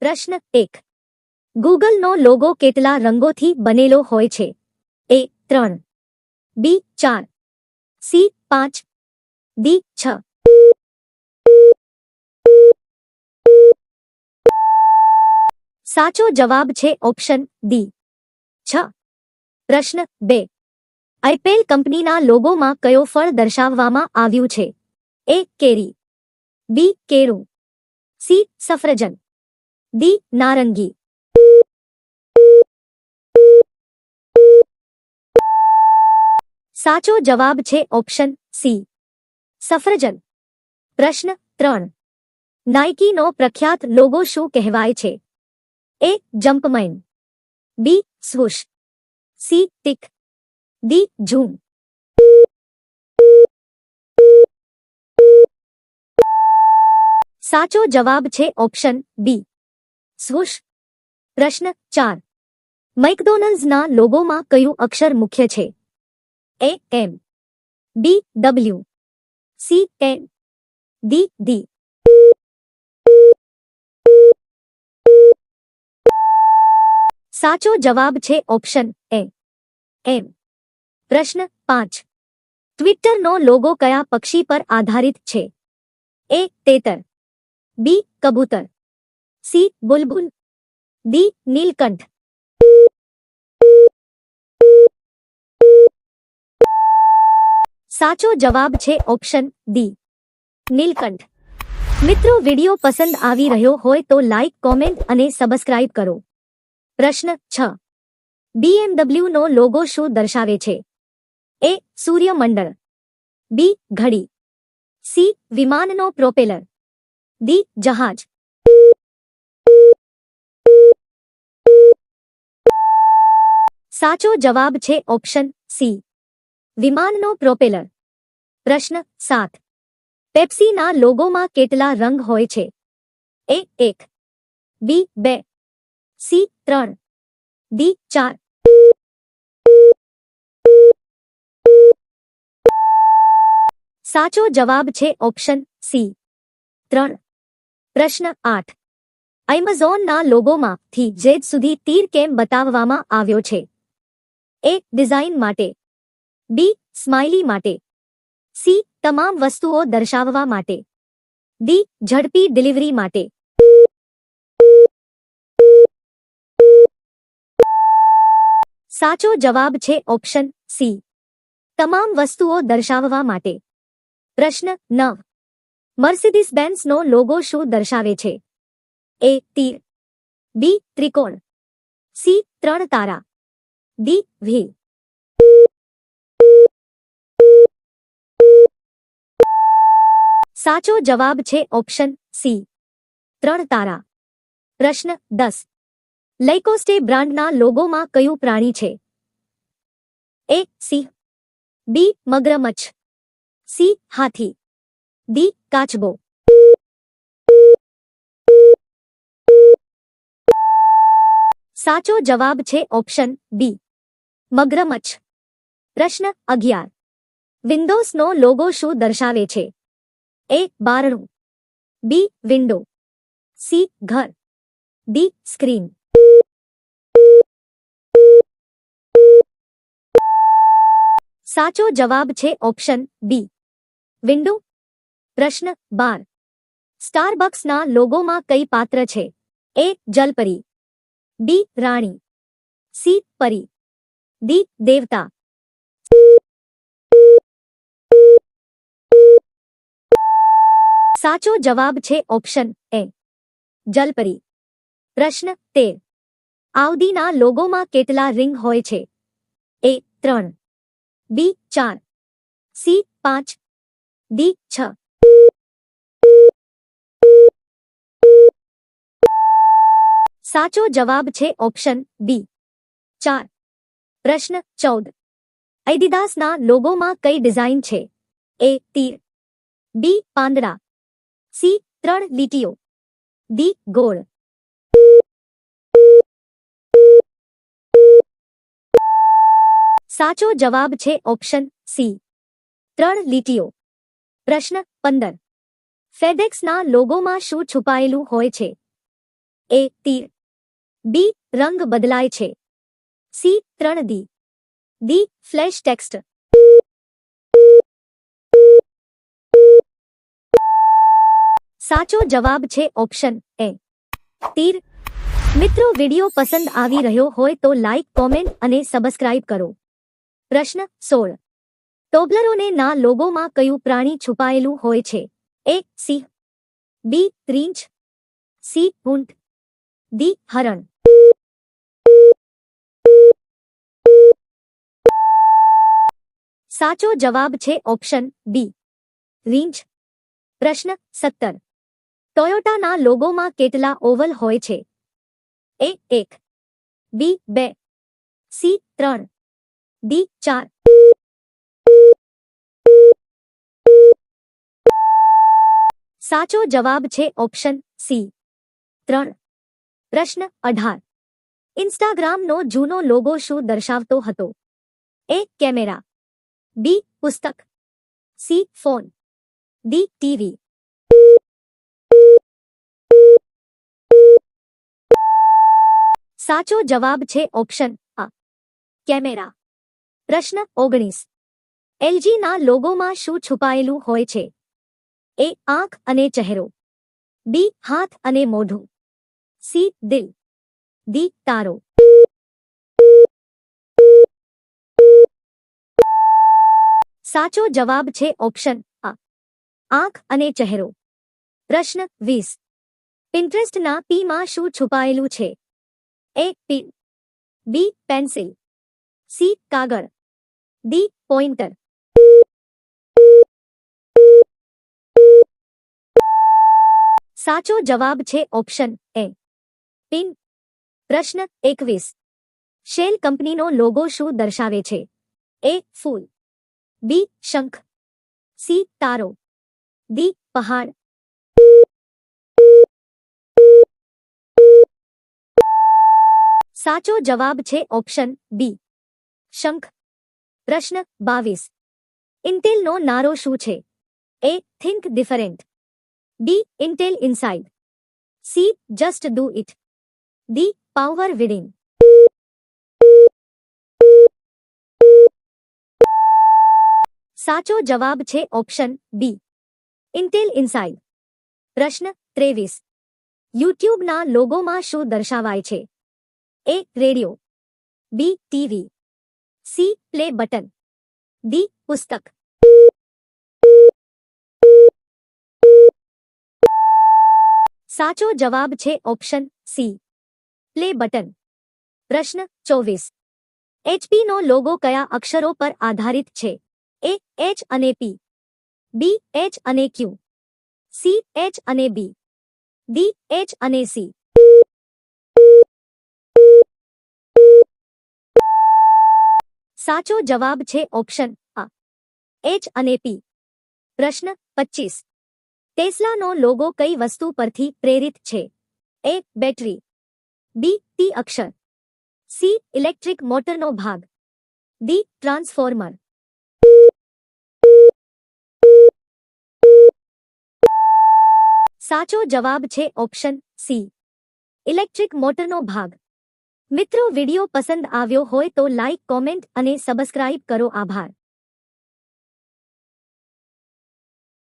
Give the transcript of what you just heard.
પ્રશ્ન એક. ગૂગલનો લોગો કેટલા રંગોથી બનેલો હોય છે? એ ત્રણ. બી ચાર. સી પાંચ. ડી છ. સાચો જવાબ છે ઓપ્શન ડી. છ. પ્રશ્ન બે. આઈપેલ કંપનીના લોગોમાં કયો ફળ દર્શાવવામાં આવ્યું છે? એ કેરી. બી કેરું સી સફરજન. ડી નારંગી સાચો જવાબ છે ઓપ્શન સી સફરજન પ્રશ્ન ત્રણ નાઇકીનો પ્રખ્યાત લોગો શું કહેવાય છે A jumpman B swoosh C tick D zoom સાચો જવાબ છે ઓપ્શન બી સ્વુશ. પ્રશ્ન ચાર. મેકડોનલ્ડ્સના લોગોમાં કયું અક્ષર મુખ્ય છે? A M B W C N D D સાચો જવાબ છે ઓપ્શન એ એમ પ્રશ્ન પાંચ. ટ્વિટરનો લોગો કયા પક્ષી પર આધારિત છે? એ તેતર. બી કબૂતર. સી, બુલબુલ. ડી, નીલકંઠ. સાચો જવાબ છે ઓપ્શન ડી, નીલકંઠ. મિત્રો, વિડિયો પસંદ આવી રહ્યો હોય તો લાઇક કોમેન્ટ અને સબસ્ક્રાઇબ કરો. પ્રશ્ન છ. બીએમડબ્લ્યુનો લોગો શું દર્શાવે છે? એ, સૂર્યમંડળ. બી, ઘડી. C, વિમાનનો propeller. ડી, જહાજ. સાચો જવાબ છે ઓપ્શન સી. વિમાનનો પ્રોપેલર. પ્રશ્ન સાત. પેપ્સીના લોગોમાં કેટલા રંગ હોય છે? એ એક. બી બે. સી ત્રણ. ડી ચાર. સાચો જવાબ છે ઓપ્શન સી. ત્રણ. પ્રશ્ન આઠ. એમેઝોનના લોગોમાં થી જેડ સુધી તીર કેમ બતાવવામાં આવ્યો છે? એ, ડિઝાઇન માટે. બી, સ્માઇલી માટે. સી, તમામ વસ્તુઓ દર્શાવવા માટે. ડી, ઝડપી ડિલિવરી માટે. સાચો જવાબ છે ઓપ્શન સી. તમામ વસ્તુઓ દર્શાવવા માટે. પ્રશ્ન નવ મર્સિડીસ બેન્સનો લોગો શું દર્શાવે છે? એ, તીર. બી, ત્રિકોણ. સી, ત્રણ તારા. ડી વી સાચો જવાબ છે ઓપ્શન સી. ત્રણ તારા. પ્રશ્ન દસ. લૈકોસ્ટે બ્રાન્ડના લોગોમાં કયું પ્રાણી છે? એ સિંહ બી, મગરમચ્છ. સી, હાથી. ડી, કાચબો. સાચો જવાબ છે ઓપ્શન બી. મગરમચ્છ. પ્રશ્ન અગિયાર. વિન્ડોઝનો લોગો શું દર્શાવે છે? એ બારણું. B window. સી ઘર. D screen. સાચો જવાબ છે ઓપ્શન બી. વિન્ડો. પ્રશ્ન બાર. સ્ટારબક્સના લોગોમાં કઈ પાત્ર છે? એ જલપરી. બી રાણી. સી પરી. ડી દેવતા સાચો જવાબ છે ઓપ્શન એ જલપરી પ્રશ્ન તેર આવદીના લોગોમાં કેટલા રિંગ હોય છે એ ત્રણ બી ચાર સી પાંચ ડી છ સાચો જવાબ છે ઓપ્શન બી ચાર પ્રશ્ન ચૌદ. એડિડાસના લોગોમાં કઈ ડિઝાઇન છે? એ તીર. બી પાંદડા. સી ત્રણ લીટીઓ. ડી ગોળ. સાચો જવાબ છે ઓપ્શન સી ત્રણ લીટીઓ. પ્રશ્ન પંદર. ફેડેક્સના લોગોમાં શું છુપાયેલું હોય છે? એ તીર. બી રંગ બદલાય છે. સી ત્રણ દી દી ફ્લેશ ટેક્સ્ટ. સાચો જવાબ છે ઓપ્શન એ. તીર. મિત્રો, વિડિયો પસંદ આવી રહ્યો હોય તો લાઇક કોમેન્ટ અને સબસ્ક્રાઇબ કરો. પ્રશ્ન સોળ. ટોબલરોને ના લોગોમાં કયું પ્રાણી છુપાયેલું હોય છે? એ સિંહ બી રીંછ સી, ઊંટ. દી હરણ. સાચો જવાબ છે ઓપ્શન બી. રીંછ. પ્રશ્ન સત્તર. ટોયોટાના લોગોમાં કેટલા ઓવલ હોય છે? એ એક. બી બે. સી ત્રણ. ડી ચાર. સાચો જવાબ છે ઓપ્શન સી. ત્રણ. પ્રશ્ન અઢાર. ઇન્સ્ટાગ્રામનો જૂનો લોગો શું દર્શાવતો હતો? A camera. બી પુસ્તક. C phone. D TV. સાચો જવાબ છે ઓપ્શન આ. કેમેરા. પ્રશ્ન ઓગણીસ. એલજીના લોગોમાં શું છુપાયેલું હોય છે? એ આંખ અને ચહેરો. બી હાથ અને મોઢું. સી દિલ. દી તારો. સાચો જવાબ છે ઓપ્શન આ. આંખ અને ચહેરો. પ્રશ્ન વીસ. પિન્ટરેસ્ટના પીમાં શું છુપાયેલું છે? A pin B pencil. C કાગળ. ડી પોઇન્ટર સાચો જવાબ છે ઓપ્શન એ. પિન. પ્રશ્ન એકવીસ. શેલ કંપનીનો લોગો શું દર્શાવે છે? એ ફૂલ. બી શંખ સી તારો ડી પહાડ સાચો જવાબ છે ઓપ્શન બી શંખ પ્રશ્ન બાવીસ ઇન્ટેલનો નારો શું છે A think different D Intel inside C just do it D power વિડિંગ સાચો જવાબ છે ઓપ્શન બી ઇન્ટેલ ઇનસાઇડ પ્રશ્ન ત્રેવીસ યુટ્યુબના લોગોમાં શું દર્શાવાય છે A radio B TV C play button D પુસ્તક સાચો જવાબ છે ઓપ્શન સી પ્લે બટન પ્રશ્ન ચોવીસ એચપીનો લોગો કયા અક્ષરો પર આધારિત છે એ એચ અને પી બી એચ અને ક્યુ સી એચ અને બી ડી એચ અને સી સાચો જવાબ છે ઓપ્શન આ એચ અને પી પ્રશ્ન પચીસ. ટેસ્લાનો લોગો કઈ વસ્તુ પરથી પ્રેરિત છે? A battery. બી ટી અક્ષર. સી ઇલેક્ટ્રિક મોટરનો ભાગ. D transformer. સાચો જવાબ છે ઓપ્શન સી. ઇલેક્ટ્રિક મોટરનો ભાગ. મિત્રો, વિડિયો પસંદ આવ્યો હોય તો લાઇક કોમેન્ટ અને સબસ્ક્રાઇબ કરો. આભાર.